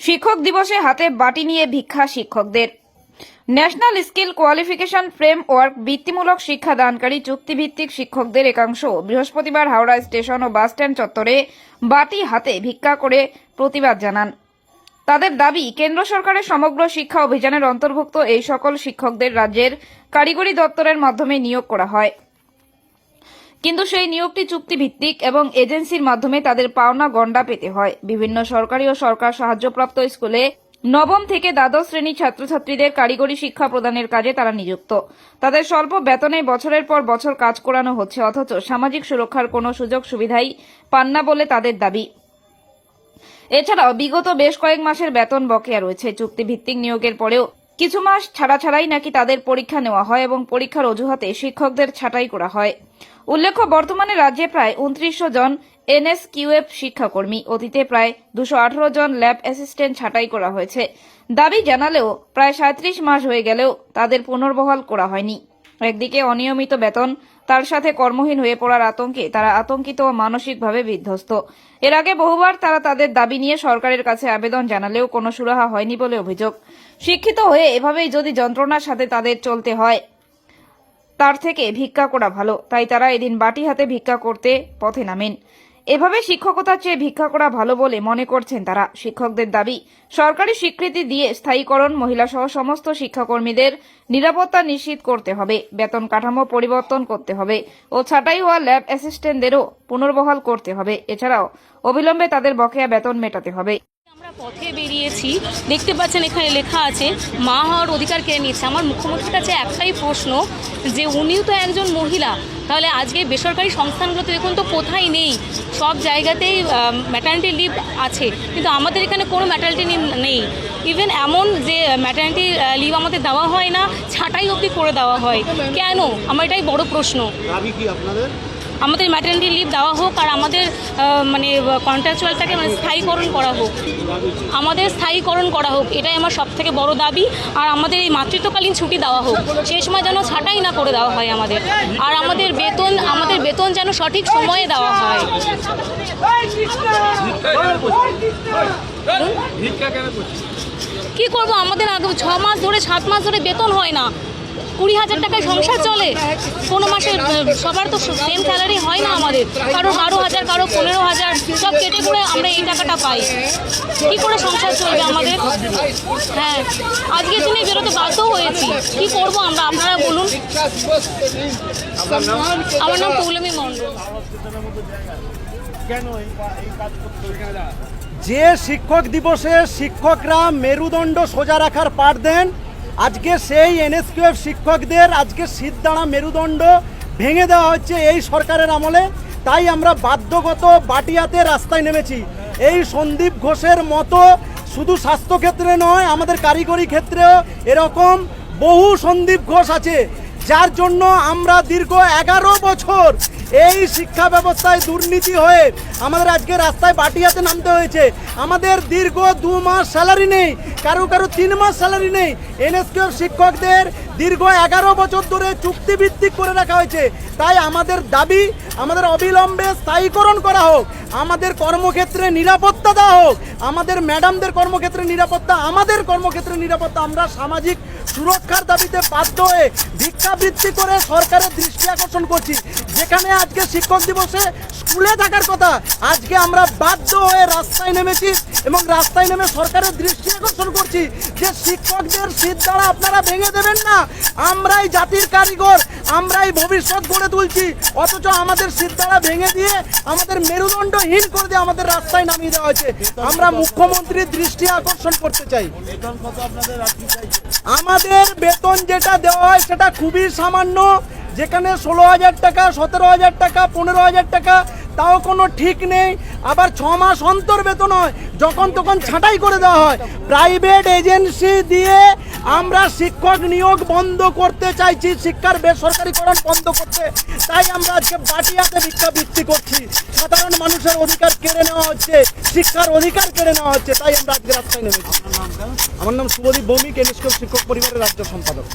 শিক্ষক দিবসে হাতে বাটি নিয়ে ভিক্ষা শিক্ষকদের। ন্যাশনাল স্কিল কোয়ালিফিকেশন ফ্রেমওয়ার্ক বৃত্তিমূলক শিক্ষা দানকারী চুক্তিভিত্তিক শিক্ষকদের একাংশ বৃহস্পতিবার হাওড়া স্টেশন ও বাসস্ট্যান্ড চত্বরে বাটি হাতে ভিক্ষা করে প্রতিবাদ জানান। তাদের দাবি, কেন্দ্র সরকারের সমগ্র শিক্ষা অভিযানের অন্তর্ভুক্ত এই সকল শিক্ষকদের রাজ্যের কারিগরি দপ্তরের মাধ্যমে নিয়োগ করা হয়। কিন্তু সেই নিয়োগটি চুক্তিভিত্তিক এবং এজেন্সির মাধ্যমে তাদের পাওনা গণ্ডা পেতে হয়। বিভিন্ন সরকারি ও সরকার সাহায্যপ্রাপ্ত স্কুলে নবম থেকে দ্বাদশ শ্রেণির ছাত্রছাত্রীদের কারিগরি শিক্ষা প্রদানের কাজে তারা নিযুক্ত। তাদের স্বল্প বেতনে বছরের পর বছর কাজ করানো হচ্ছে, অথচ সামাজিক সুরক্ষার কোনো সুযোগ সুবিধাই পান না বলে তাদের দাবি। এছাড়াও বিগত বেশ কয়েক মাসের বেতন বকেয়া রয়েছে। চুক্তিভিত্তিক নিয়োগের পরেও কিছু মাস ছাড়া ছাড়াই নাকি তাদের পরীক্ষা নেওয়া হয় এবং পরীক্ষার অজুহাতে শিক্ষকদের ছাঁটাই করা হয়। উল্লেখ্য, বর্তমানে রাজ্যে প্রায় উনত্রিশশো জন এনএসকিউএফ শিক্ষাকর্মী, অতীতে প্রায় দুশো আঠারো জন ল্যাব অ্যাসিস্ট্যান্ট ছাঁটাই করা হয়েছে। দাবি জানালেও প্রায় সাঁত্রিশ মাস হয়ে গেলেও তাদের পুনর্বহাল করা হয়নি। একদিকে অনিয়মিত বেতন, তার সাথে কর্মহীন হয়ে পড়ার আতঙ্কে তারা আতঙ্কিত ও মানসিকভাবে বিধ্বস্ত। এর আগে বহুবার তারা তাদের দাবি নিয়ে সরকারের কাছে আবেদন জানালেও কোনো সুরাহা হয়নি বলে অভিযোগ। শিক্ষিত হয়ে এভাবেই যদি যন্ত্রণার সাথে তাদের চলতে হয়, তার থেকে ভিক্ষা করা ভালো। তাই তারা এদিন বাটি হাতে ভিক্ষা করতে পথে নামেন। এভাবে শিক্ষকতার চেয়ে ভিক্ষা করা ভালো বলে মনে করছেন তারা। শিক্ষকদের দাবি, সরকারি স্বীকৃতি দিয়ে স্থায়ীকরণ, মহিলা সহ সমস্ত শিক্ষাকর্মীদের নিরাপত্তা নিশ্চিত করতে হবে, বেতন কাঠামো পরিবর্তন করতে হবে ও ছাটাই হওয়া ল্যাব অ্যাসিস্ট্যান্টদেরও পুনর্বহাল করতে হবে। এছাড়াও অবিলম্বে তাদের বকেয়া বেতন মেটাতে হবে। পথে বেরিয়েছি। দেখতে পাচ্ছেন এখানে লেখা আছে, মা হওয়ার অধিকার কেড়ে নিয়েছে আমার মুখ্যমন্ত্রীর কাছে একটাই প্রশ্ন, যে উনিও তো একজন মহিলা, তাহলে আজকে বেসরকারি সংস্থানগুলোতে দেখুন তো কোথায় নেই? সব জায়গাতেই ম্যাটার্নিটি লিভ আছে, কিন্তু আমাদের এখানে কোনো ম্যাটার্নিটি লিভ নেই। ইভেন এমন যে ম্যাটার্নিটি লিভ আমাদের দেওয়া হয় না, ছাঁটাই অবধি করে দেওয়া হয়। কেন? আমার এটাই বড় প্রশ্ন। আপনাদের? আমাদের ম্যাটার্নিটি লিভ দেওয়া হোক আর আমাদের মানে কন্ট্রাকচুয়ালটাকে মানে স্থায়ীকরণ করা হোক। আমাদের স্থায়ীকরণ করা হোক এটাই আমার সব থেকে বড় দাবি। আর আমাদের এই মাতৃত্বকালীন ছুটি দেওয়া হোক সেই সময় যেন ছাঁটাই না করে দেওয়া হয় আমাদের। আর আমাদের বেতন আমাদের বেতন যেন সঠিক সময়ে দেওয়া হয়। কি করব? আমাদের আগে ছ মাস ধরে সাত মাস ধরে বেতন হয় না। কুড়ি হাজার টাকায় সংসার চলে। কোনো মাসে সবার তো সেম স্যালারি হয় না আমাদের। কারও বারো হাজার কারও পনেরো হাজার, সব কেটে পড়ে আমরা এই টাকাটা পাই। কি করে সংসার চলবে আমাদের? হ্যাঁ আজকের দিনে বেরোতে বাধ্য হয়েছি। কি করব আমরা? আপনারা বলুন। আমার নাম পৌলমী হচ্ছে? যে শিক্ষক দিবসে শিক্ষকরা মেরুদণ্ড সোজা রাখার পাঠ দেন আজকে সেই এনএসকিউএফ শিক্ষকদের আজকে সিদ্ধারা মেরুদণ্ড ভেঙে দেওয়া হচ্ছে এই সরকারের আমলে। তাই আমরা বাধ্যগত বাটিয়াতে রাস্তায় নেমেছি। এই সন্দীপ ঘোষের মতো শুধু স্বাস্থ্যক্ষেত্রে নয়, আমাদের কারিগরি ক্ষেত্রেও এরকম বহু সন্দীপ ঘোষ আছে। যার জন্য আমরা দীর্ঘ এগারো বছর এই শিক্ষা ব্যবস্থায় দুর্নীতি হয়ে আমাদের আজকে রাস্তায় বাটিয়াতে নামতে হয়েছে। আমাদের দীর্ঘ দু মাস স্যালারি নেই, কারও কারও তিন মাস স্যালারি নেই। এনএসকিউ শিক্ষকদের দীর্ঘ এগারো বছর ধরে চুক্তিভিত্তিক করে রাখা হয়েছে। তাই আমাদের দাবি আমাদের অবিলম্বে স্থায়ীকরণ করা হোক। আমাদের কর্মক্ষেত্রে নিরাপত্তা দেওয়া হোক। আমাদের ম্যাডামদের কর্মক্ষেত্রে নিরাপত্তা, আমাদের কর্মক্ষেত্রে নিরাপত্তা। আমরা সামাজিক সুরক্ষার দাবিতে বাধ্য হয়ে ভিক্ষাবৃত্তি করে সরকারের দৃষ্টি আকর্ষণ করছি। যেখানে আজকে শিক্ষক দিবসে স্কুলে থাকার কথা, আজকে আমরা বাধ্য হয়ে রাস্তায় নেমেছি এবং রাস্তায় নেমে সরকারের দৃষ্টি আকর্ষণ করছি যে শিক্ষকদের শীত দ্বারা আপনারা ভেঙে দেবেন না। আমরাই জাতির কারিগর, আমরাই ভবিষ্যৎ গড়ে তুলছি। অথচ আমাদের শীত দ্বারা ভেঙে দিয়ে আমাদের মেরুদণ্ডহীন করে দিয়ে আমাদের রাস্তায় নামিয়ে দেওয়া হয়েছে। আমরা মুখ্যমন্ত্রীর দৃষ্টি আকর্ষণ করতে চাই। আমাদের বেতন যেটা দেওয়া হয় সেটা খুবই সামান্য। যেখানে ষোলো হাজার টাকা, সতেরো হাজার টাকা, পনেরো হাজার টাকা, তাও কোনো ঠিক নেই। আবার ছ মাস অন্তর বেতন হয়, যখন তখন ছাঁটাই করে দেওয়া হয়। প্রাইভেট এজেন্সি দিয়ে আমরা শিক্ষক নিয়োগ বন্ধ করতে চাইছি, শিক্ষার বেসরকারিকরণ বন্ধ করতে। তাই আমরা আজকে বাটিয়াতে বৃত্তি করছি। সাধারণ মানুষের অধিকার কেড়ে নেওয়া হচ্ছে, শিক্ষার অধিকার কেড়ে নেওয়া হচ্ছে, তাই আমরা আজকে রাস্তায় নেমেছি। আমার নাম শুভদীপ ভৌমিক এনএসকে শিক্ষক পরিবারের রাজ্য সম্পাদক।